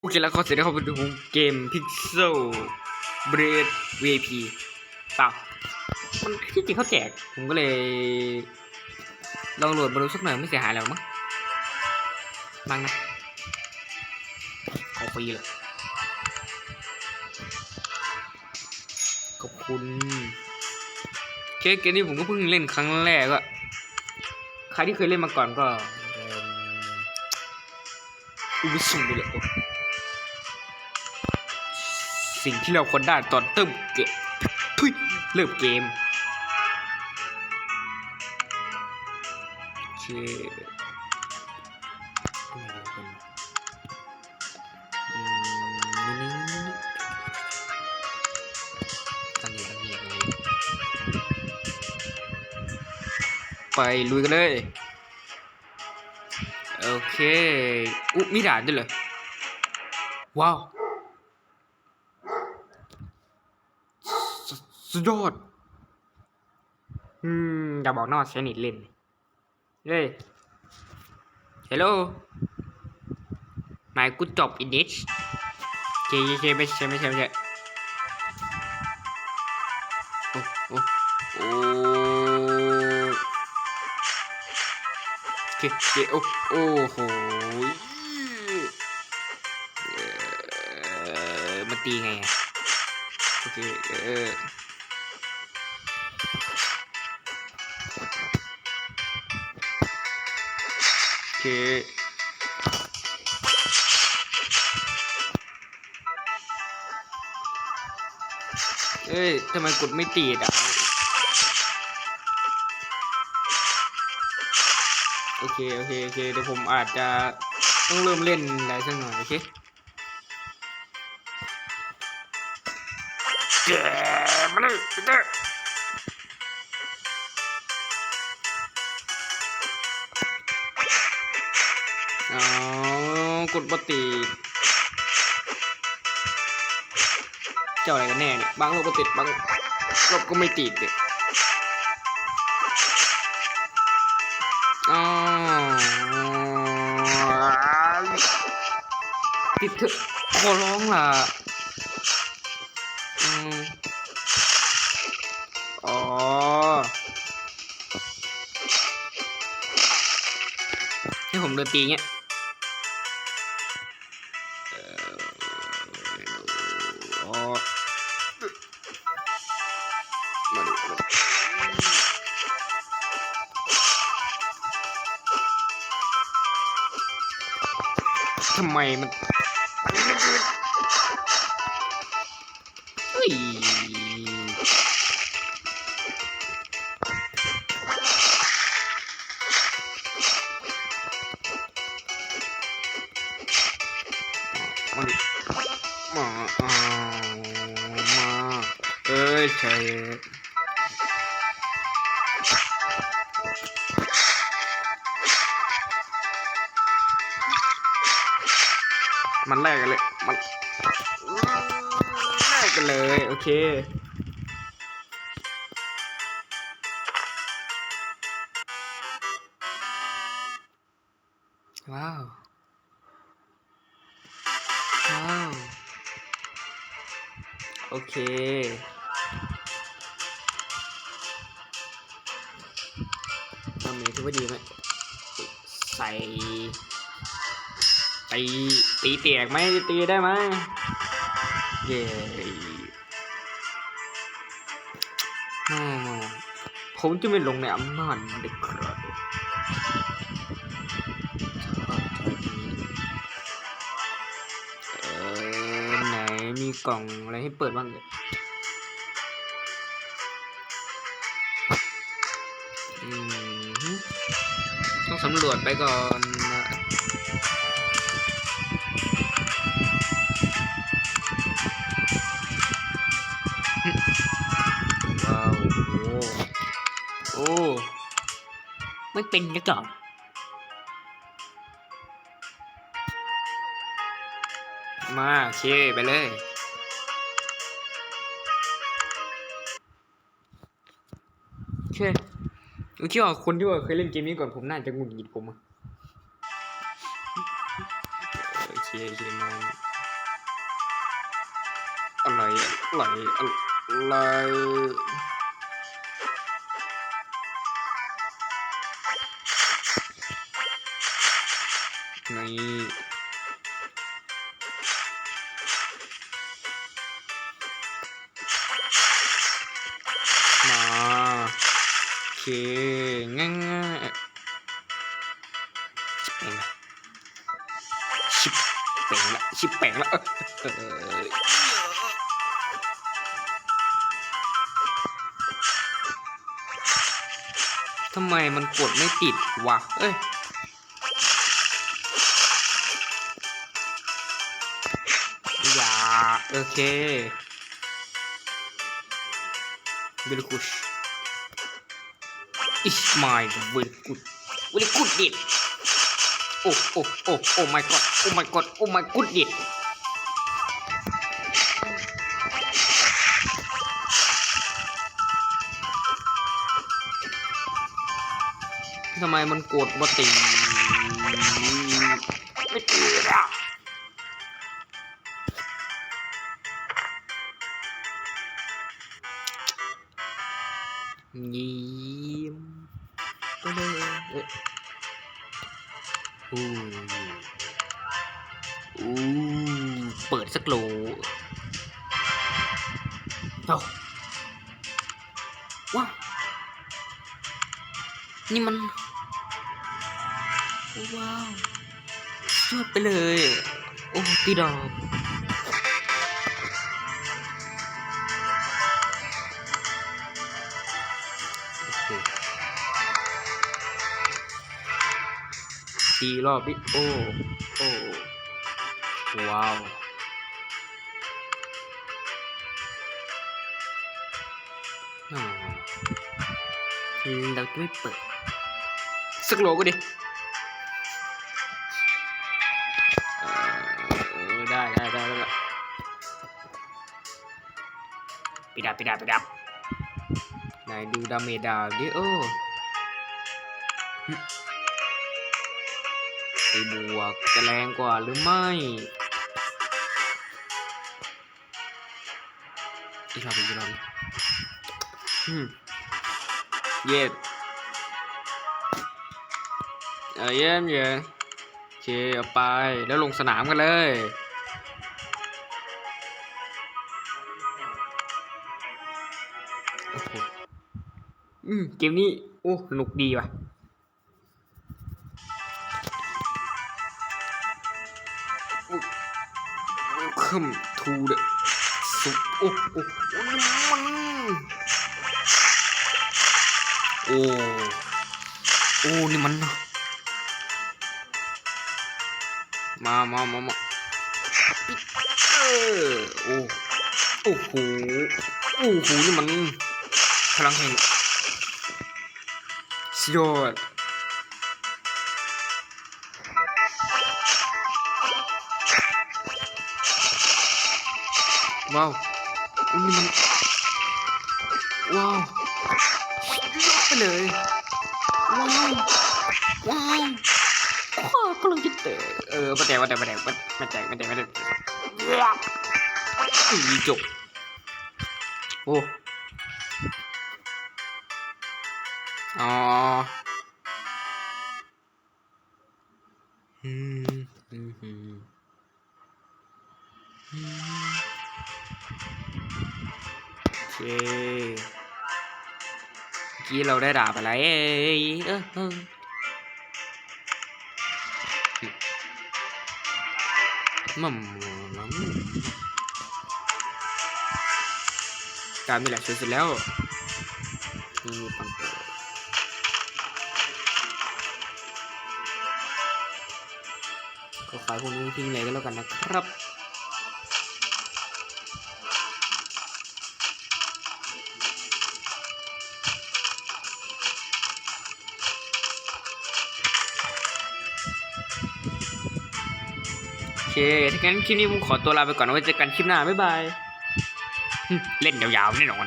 โอเคแล้วก็เสร็จแล้วเข้าไปดูเกม Pixel Bread VIP เปล่ามันที่จริงเขาแจก ผมก็เลย ลองโหลดมาดูสักหน่อยไม่เสียหายแล้วมั้งบ้างนะขอฟรีเลยขอบคุณเคเกมนี้ผมก็เพิ่งเล่นครั้งแรกก็ใครที่เคยเล่นมาก่อนก็อุบิสุไปเลย สิ่งที่เราควรได้ตอนเติมเกมทุยเริ่มเกมโอเคอืมนี่ๆตั้งนี้ตั้งนี้ตั้งนี้ไปลุยกันเลย โอเค อุ๊มีด่านด้วยเหรอ ว้าว สุดยอด อืม อย่าบอกนอกใช้น็ตเล่น เฮ้ย Hello My good job in this เจเจไม่ใช่ไม่ใช่ไม่ใช่โอ้โอ้โอ้เจเจโอ้โอ้โหมันตีไงโอเคเออ โอเคเอ้ย ทำไมกดไม่ติดอะ โอเค โอเค โอเค เดี๋ยวผมอาจจะต้องเริ่มเล่นอะไรสักหน่อย โอเคแกมาเลยปีเต อ๋อกดปติดเจ้าอะไรกันแน่เนี่ยบางโลกก็ติดบางโลกก็ไม่ติดเนี่ยติดเถอะขอร้องล่ะอ๋อให้ผมเดินตีเงี้ย มมันเฮ้ยมาดิมาเอามาเอ้ยใช่ มันแลกกันเลย มันแลกกันเลย โอเคว้าว ว้าว โอเค ทำนี้ถือว่าดีไหม ใส่ ตีตีเตียกไหมตีได้ไหมเย้อืมผมจะไม่ลงในอำนาจเด็กครับเออไหนมีกล่องอะไรให้เปิดบ้างเนี่ยต้องสำรวจไปก่อน โอ้โอ้ไม่เป็นนะก่อนมาโอเคไปเลยโอเคผมคิดว่าคนที่ว่าเคยเล่นเกมนี้ก่อนผมน่าจะหงุดหงิดผมอะโอเคโอเคมาอะไรอะไรอะไร ง่ายง่ายชิบเป่งละชิบเป่งละเออเออทำไมมันกดไม่ติดวะ เอ้ยอย่าโอเค very good it's my very good very good it โอ้โอ้โอ้โอ้ my god โอ้ my god โอ้ my good it ทำไมมันก อู้เปิดสักโลเอ้าว้าวนี่มัน ว้าวสุดยอดไปเลย โอ้ตีดอก ตีรอบนี้โอ้โอ้ว้าวอ๋อเราจะไม่เปิด สักโลก็ดิเออได้ได้ได้ได้ปิดดับปิดดับปิดดับไหนดูดาเมจดาวดิโอ้ ตีบวกจะแรงกว่าหรือไม่อีกรอบอีกรอบอืมเย็ดเออเยี่ยมเยี่ยมโอเคเอาไปแล้วลงสนามกันเลยโอ้โหอืมเกมนี้ โอ้ สนุกดีว่ะ ขึ้นทูเดสุโอ้โอ้โอ้นี่มันโอ้โอ้นี่มันนะมามามามาเออโอ้โอ้โหโอ้โหนี่มันพลังแห่งสุดยอด ว้าวอุ๊ยนี่มันว้าวสุดยอดไปเลยว้าวว้าวข้ากำลังจะเตะเออมาแตกมาแตกมาแตกมาแตกมาแตกมาแตกอีจบโอ้อ๋ออื กี้เราได้ดาบอะไร เอ้ยเออมัมมัมการมีแหละสุดๆแล้วนี่มีปังเปิดก็ขายพวกนี้ทิ้งเลยก็แล้วกันนะครับ ถ้างั้นคลิปนี้ผมขอตัวลาไปก่อนไว้เจอกันคลิปหน้า บ๊ายบาย เล่นยาวๆแน่นอน